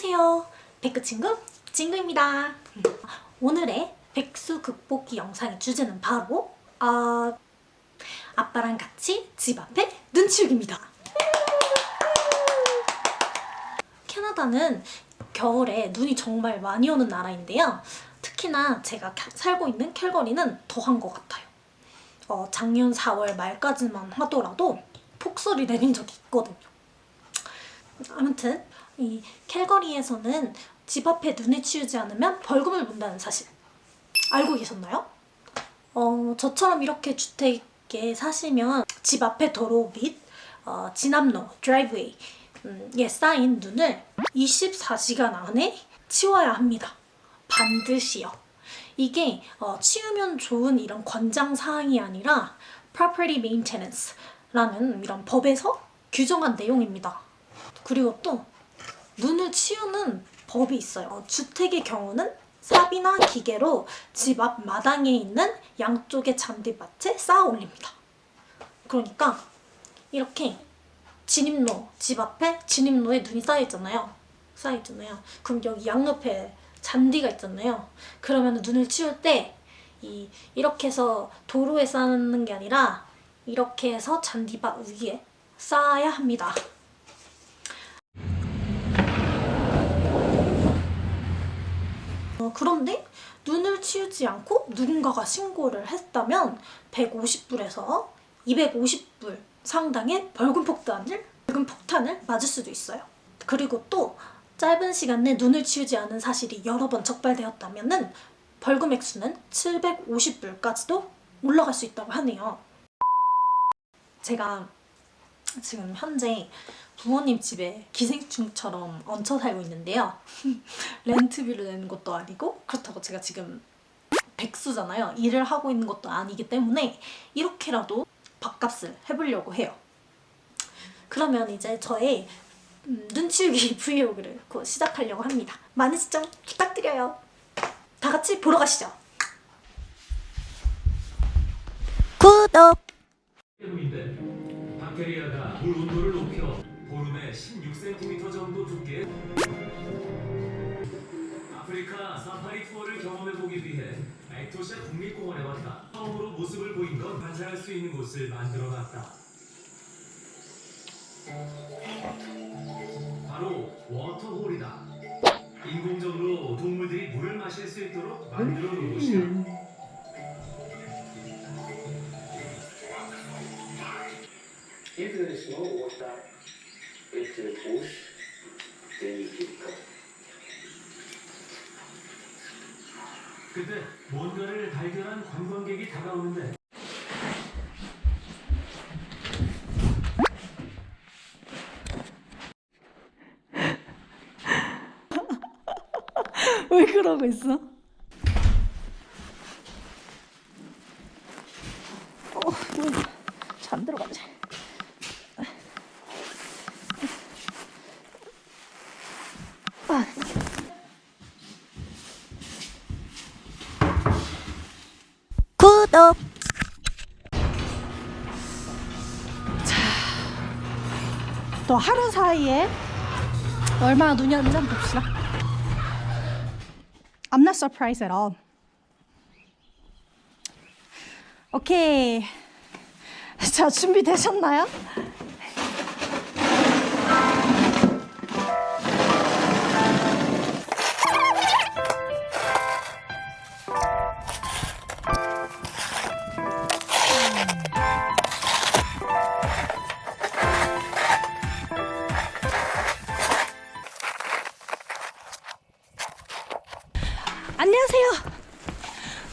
안녕하세요. 백구 친구 친구입니다. 오늘의 백수 극복기 영상의 주제는 바로 아 아빠랑 같이 집 앞에 눈 치우기입니다. 캐나다는 겨울에 눈이 정말 많이 오는 나라인데요. 특히나 제가 캬- 살고 있는 캘거리는 더한 것 같아요. 어, 작년 4월 말까지만 하더라도 폭설이 내린 적이 있거든요. 아무튼 이 캘거리에서는 집 앞에 눈을 치우지 않으면 벌금을 문다는 사실 알고 계셨나요? 어, 저처럼 이렇게 주택에 사시면 집 앞에 도로 및 어, 진압로, 드라이브웨이 음, 에 쌓인 눈을 24시간 안에 치워야 합니다. 반드시요. 이게 어, 치우면 좋은 이런 권장 사항이 아니라 property maintenance라는 이런 법에서 규정한 내용입니다. 그리고 또 눈을 치우는 법이 있어요. 어, 주택의 경우는 삽이나 기계로 집 앞 마당에 있는 양쪽의 잔디밭에 쌓아 올립니다. 그러니까 이렇게 진입로 집 앞에 진입로에 눈이 쌓여 있잖아요. 쌓여 있잖아요. 그럼 여기 양옆에 잔디가 있잖아요. 그러면 눈을 치울 때 이 이렇게 해서 도로에 쌓는 게 아니라 이렇게 해서 잔디밭 위에 쌓아야 합니다. 어, 그런데 눈을 치우지 않고 누군가가 신고를 했다면 150불에서 250불 상당의 벌금 폭탄을 벌금 폭탄을 맞을 수도 있어요. 그리고 또 짧은 시간 내 눈을 치우지 않은 사실이 여러 번 적발되었다면은 벌금 액수는 750불까지도 올라갈 수 있다고 하네요. 제가 지금 현재 부모님 집에 기생충처럼 얹혀 살고 있는데요. 렌트비를 내는 것도 아니고 그렇다고 제가 지금 백수잖아요. 일을 하고 있는 것도 아니기 때문에 이렇게라도 밥값을 해보려고 해요. 그러면 이제 저의 음, 눈치우기 브이로그를 곧 시작하려고 합니다. 많은 시청 부탁드려요. 다 같이 보러 가시죠. 구독! 16cm 정도 두께. 아프리카 사파리 투어를 경험해보기 위해 액토샤 국립공원에 왔다. 처음으로 모습을 보인 건 관찰할 수 있는 곳을 만들어놨다. 바로 워터홀이다. 인공적으로 동물들이 물을 마실 수 있도록 만들어 놓은 곳이야. No water keep going. 그때 뭔가를 발견한 관광객이 다가오는데 왜 그러고 있어? 어, 잠 들어가지. 아. 구독. 자, 또 하루 사이에 얼마나 눈이 왔는지 한번 봅시다. I'm not surprised at all. 오케이. 자, 준비되셨나요?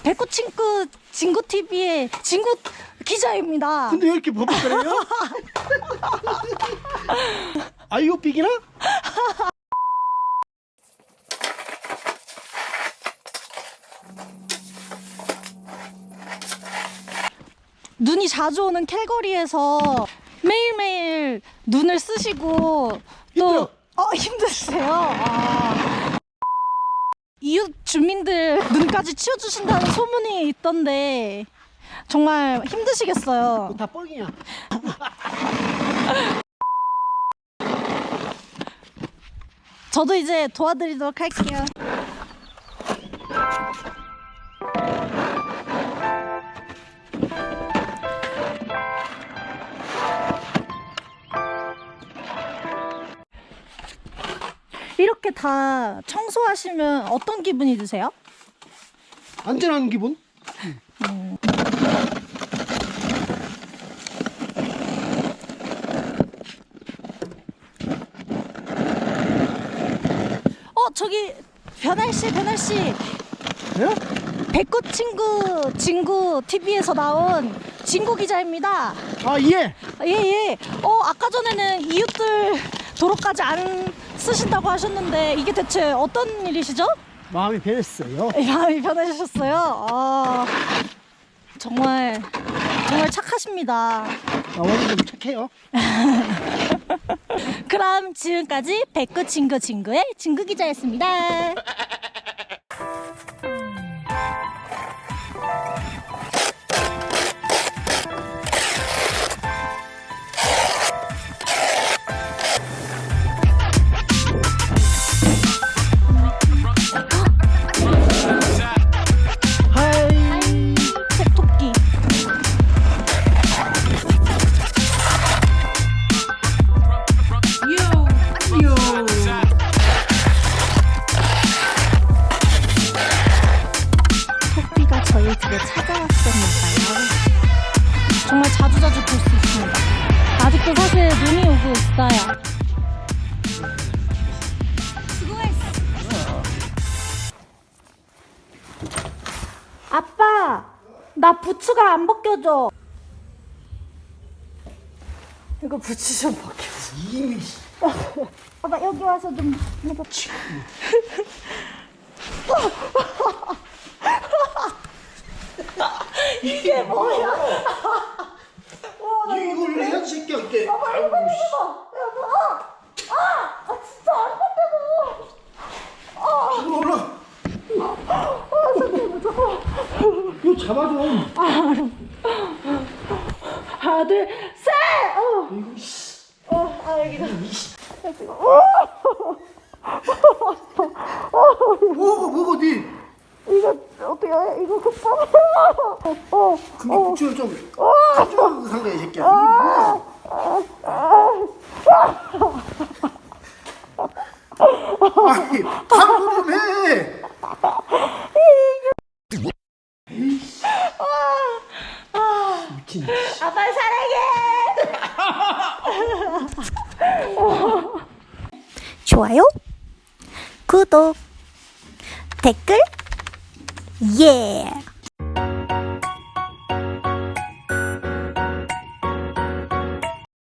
백구 친구 진구 TV의 진구 기자입니다. 근데 왜 이렇게 버벅거려요? 아이유 삐기나? 눈이 자주 오는 캘거리에서 매일매일 눈을 쓰시고 또 힘들어. 어, 힘드세요. 아. 이웃 주민들 눈까지 치워주신다는 소문이 있던데 정말 힘드시겠어요. 다 뻥이야. 저도 이제 도와드리도록 할게요. 이렇게 다 청소하시면 어떤 기분이 드세요? 안전한 기분? 어 저기 변할 씨, 변할 씨, 예? 백구 친구 친구 TV에서 나온 진구 기자입니다. 아, 예. 예예. 어 아까 전에는 이웃들 도로까지 안 쓰신다고 하셨는데 이게 대체 어떤 일이시죠? 마음이 변했어요. 마음이 변하셨어요. 아 정말 정말 착하십니다. 좀 착해요. 그럼 지금까지 백구 친구 친구의 친구 기자였습니다. 자주자주 볼 수 있습니다. 아직도 사실 눈이 오고 있어요. 수고했어. 아빠, 나 부츠가 안 벗겨져. 이거 부츠 좀 벗겨줘. 이미 아빠 여기 와서 좀 해봐. 이게 뭐야? 새끼야 이게. 아이고 씨. 아 진짜 안 벗겨져. 이거 올라. 이거 잡아줘. 하나 둘 셋. 어. 이거 씨. 어, 아 여기가. 뭐고 뭐고 니. 이거 어떻게 해? 이거 급하게. 어. 근데 구치를 좀. 좀 상대 이 새끼야. 이거 뭐야? 아니, 방구 좀 해. 미친. 아빠 사랑해. 좋아요, 구독, 댓글, 예.